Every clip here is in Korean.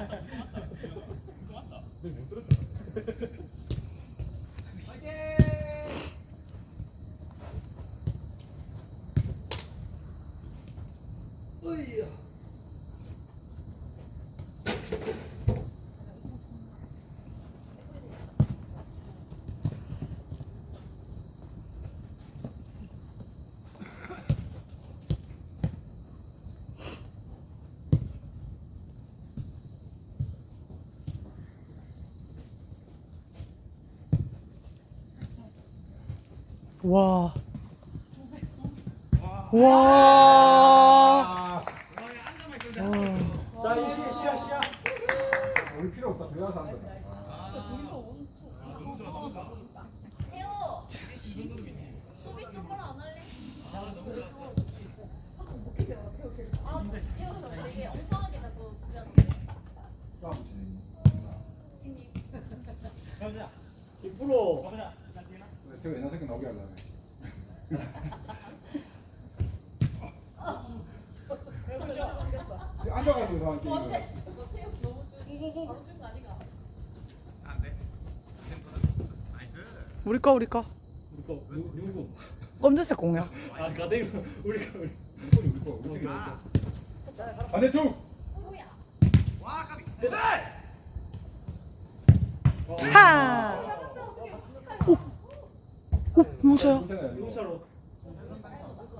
아, 네, 못 들었다. 와. 와. 아, 자, 이 시야, 시야, 시야. 우리 필요 없다. 들어가서 한다. 태호 수비 똑바로 안 할래? 아 태호 너 되게 엉성하게 자꾸 수비하는데 싸움 치네. 이프로. 제가 옛날 생각 나오게 하려네. 지금 앉아가지고 저한 게임을. 우리 거 우리 거. 우리 거 누, 누구? 검정색 공이야. 아, 가댕이 우리 거 우리. 우리 우리 거 우리 거. 반대쪽. 하. 어? 용사야? 용사로.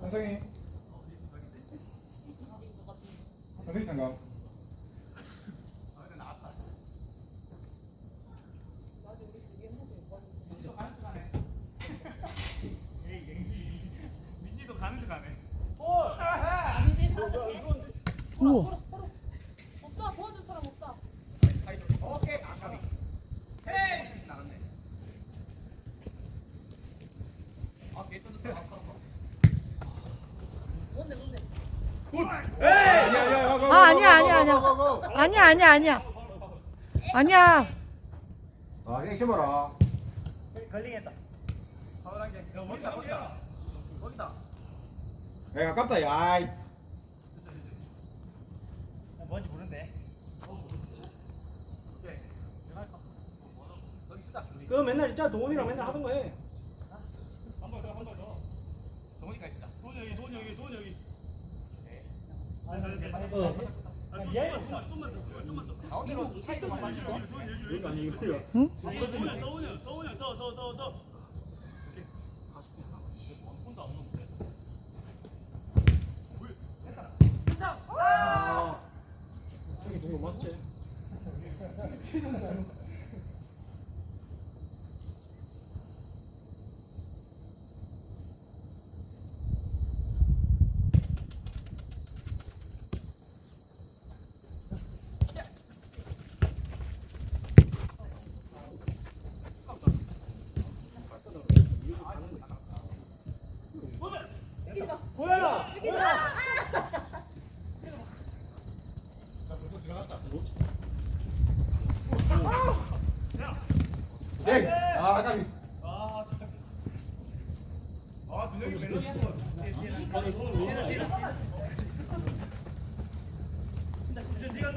선생님. 선생님 잠깐. 민지도 가는지 가네. 어! 우와. 아니야, 아니야, 아니야. 아니야. 아. 걸링했다. 가을한 게. 야 거기다 거기다. 거기다. 야, 아깝다. 야. 뭔지 모르는데. 오케이. 거기 쓰다. 그 맨날 있잖아 동원이랑 맨날 하던 거 해. 한번 더, 한번 더. 정훈이가 있다. 도훈이 여기, 도훈이 여기, 도훈이 여기. 어. 아, 응? 맞지?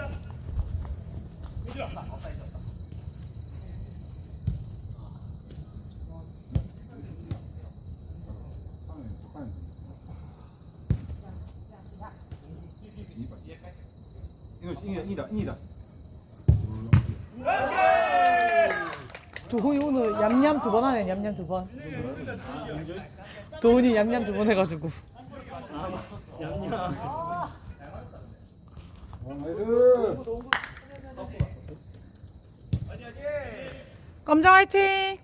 한다. 민지야. 없다, 이제 없다. 이다 이다 이다. 도훈이 오늘 얌얌 두 번 하네. 얌얌 두 번. 도훈이 얌얌 두 번 해가지고. 얌얌. 어, 나이스. 아니, 아니. 검정 화이팅.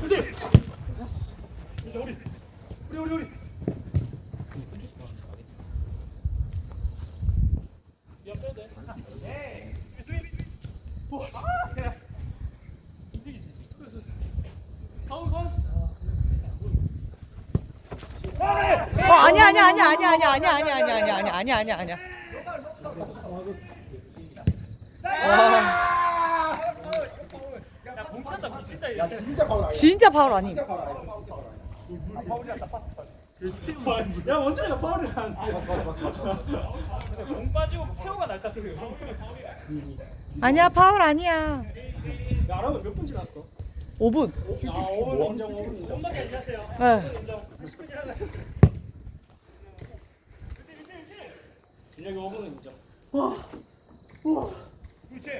민지, 우리. 우리, 우리, 우리. 야 빼야 돼. 어 아니야 아니야 아니야 아니야 아니야 아니야 아니야 아니야 아니야 아니야 아니야 아니야 아니야. 와야 진짜. 파울 아니야. 진짜 파울 아님. 진짜 파울 아니야. 진짜 파울 아니야. 야 원준이가 파울을 안 해. 봤어 봤어 봤어 공 빠지고 페어가 날렸어요. 아니야, 파울 아니야. 야 아라면 몇분 지났어? 5분. 아 5분 인정 5분 인정. 엄마 괜찮으세요? 네. 인정. 인정이 5분은 인정. 그렇지.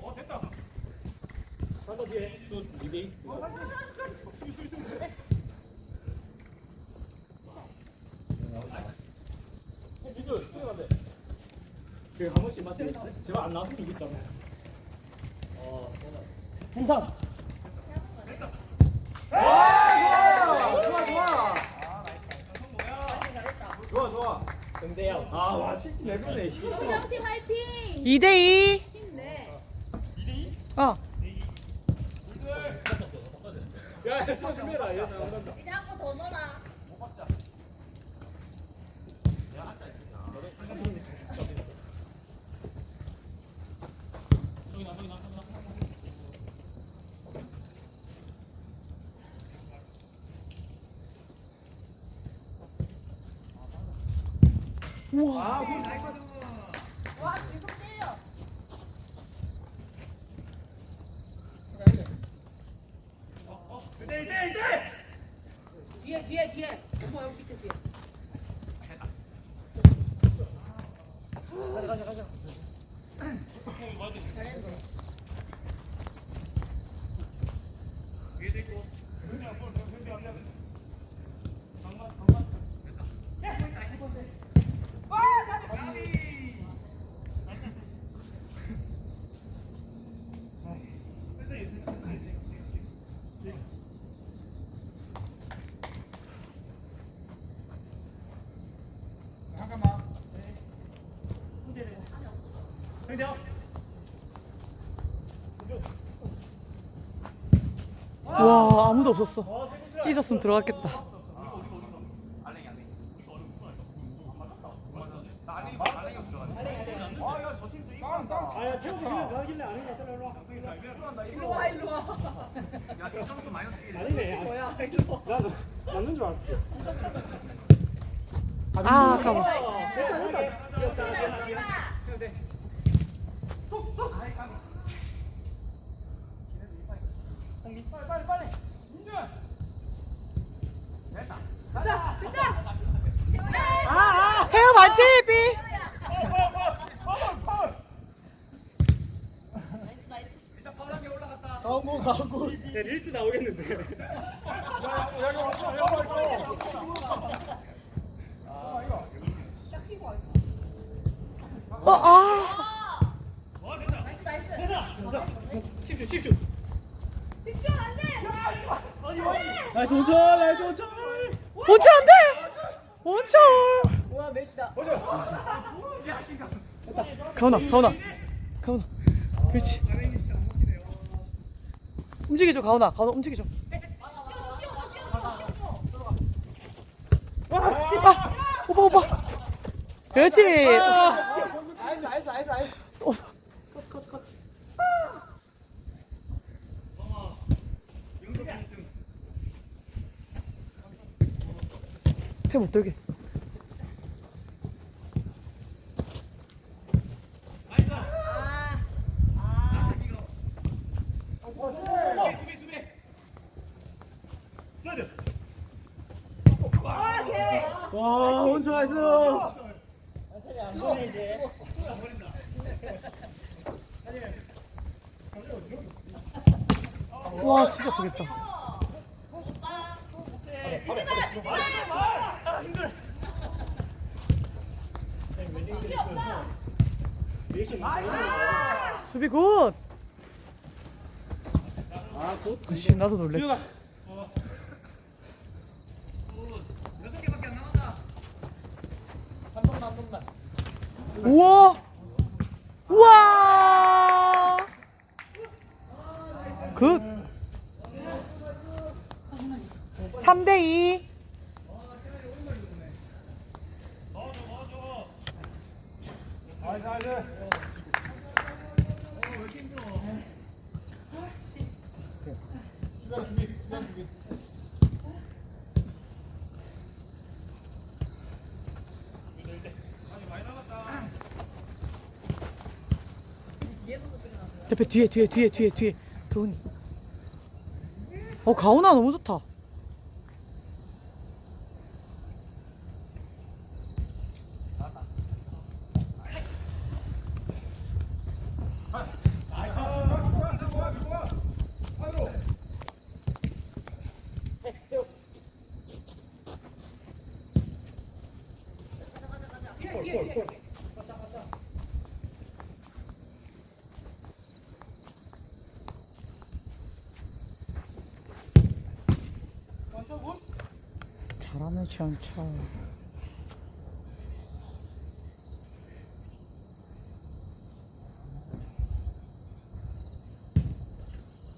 어 됐다. 한번 뒤에 슛 2대2. 민준 뛰어간대. 그한 번씩 맞지? 제발 안 나왔으면 이겼잖아. 어, 행상. 좋아 좋아 좋아 좋아 근데요. 아, 와, 실기 내보내, 실수. 우정팀 화이팅! 2대2. 힘내. 어. 야, 수고 준비해라. 얘 나온다. 이제 한 번 더 넣어라. 우와. 와, 계속 때려. 뒤에, 뒤에, 뒤에. 엄마 여기 밑에 뒤에. 잘했네. 잠깐만 와, 아무도 없었어. 있었으면 들어갔겠다. 아, 야, 태우지 그냥 가길래 아닌 것 같더라. 일로 와. 일로 와, 일로 와. 아니네. 뭐야, 일로 와. 나 맞는 줄 알았지. 아. 좋습니다. 태우 맞지, 비? 나이스, 나이스. 거 가고. 네, 릴스 나오겠는데. 어, 아. 나이스, 나이스. 칩슛, 칩슛. 집중 안 돼! 나이스 온천, 나이스 온천. 원철 안 돼! 원철! 뭐야, 몇이다. 가훈아, 가훈아. 가훈아. 그렇지. 움직여줘, 가훈아. 가훈아, 움직여줘. 아, 오빠, 오빠. 그렇지. 나이스, 나이스, 나이스, 나이스. 어. 태못 들게. 아, 아. 아, 걔. 와, 온천 나이스. 와, 진짜 마! 수비 굿. 아, 굿. 아 씨, 나도 놀래. 주영아. 한 번만, 한 번만. 우와! 우와! 굿! 3대2. 나이스 나이스 수비야 수비 수비야 수비 대표 뒤에 뒤에 뒤에 뒤에 뒤에. 도훈이. 어 가훈아 너무 좋다. 잘 하네 지한차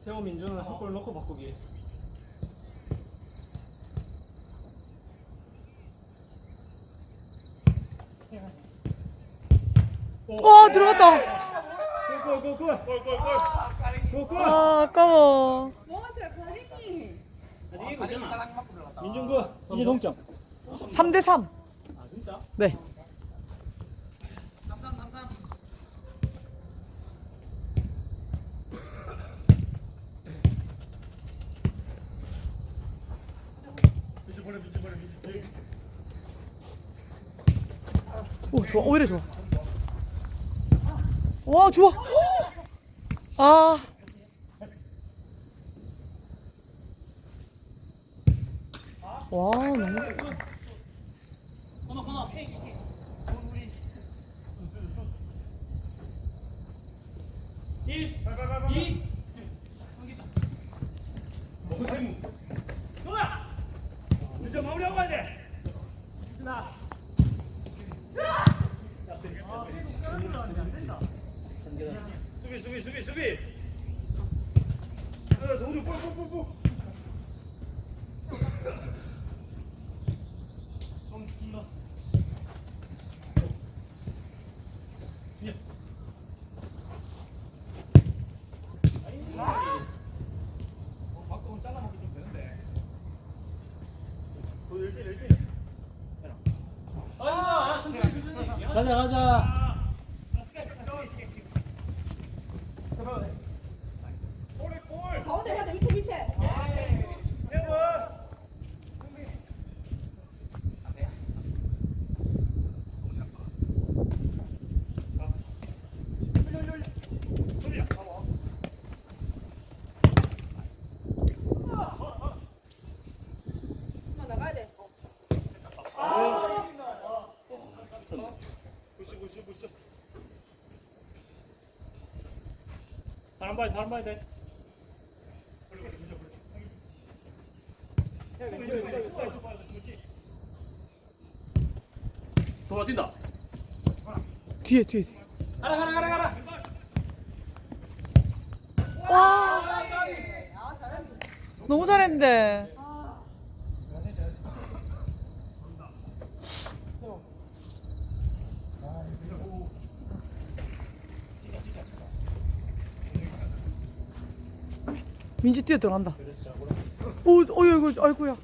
태호 민주는 한골 넣고 바꾸기. 와 들어갔다 골골골골. 골골골. 아 아까워 아직 이기고 있잖아. 민준군 이제 동점. 3대 3 아 진짜? 네. 오 좋아. 오히려 좋아. 와 좋아. 아 와, 너무. 수비 수비 수비 수비. 어, 동주 볼. 가자 가자. 볼에 볼. 가운데 가자 밑에 밑에 태워. 어, 나가야 돼 부시 부시 부시. 사람 봐야 사람 봐야 돼. 도와 뛴다. 뒤에 뒤에 뒤에. 가라 가라 가라 가라. 와 너무 잘했는데 민지 뛰어 들어간다. 오 어이구 아이고야.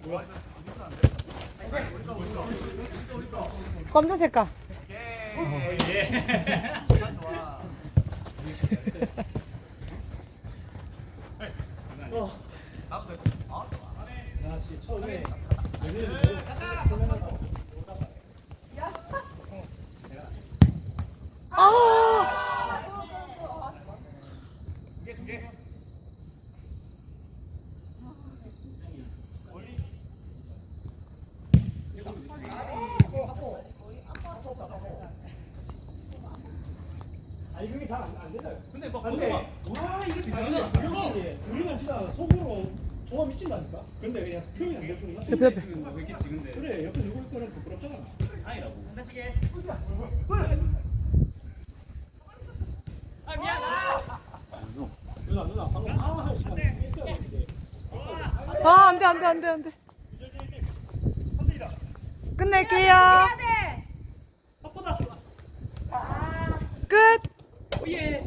검정 색깔. 야씨 처음에 아 아니 그게 잘 안 된다. 근데 막 근데 와 이게 대단하다. 우리가 우리가 진짜 좋아 미친다니까. 근데 그냥 표현이 안될 뿐이야. 옆에 옆에 그래 옆에 누구 있거는 부끄럽잖아. 아니라고. 누나 누나 방금 아 하고 싶었는데 했어야 되는데. 아, 안 돼, 안 돼, 안 돼, 안 돼. 끝낼게요. 해야 돼 아프다. 끝. 예.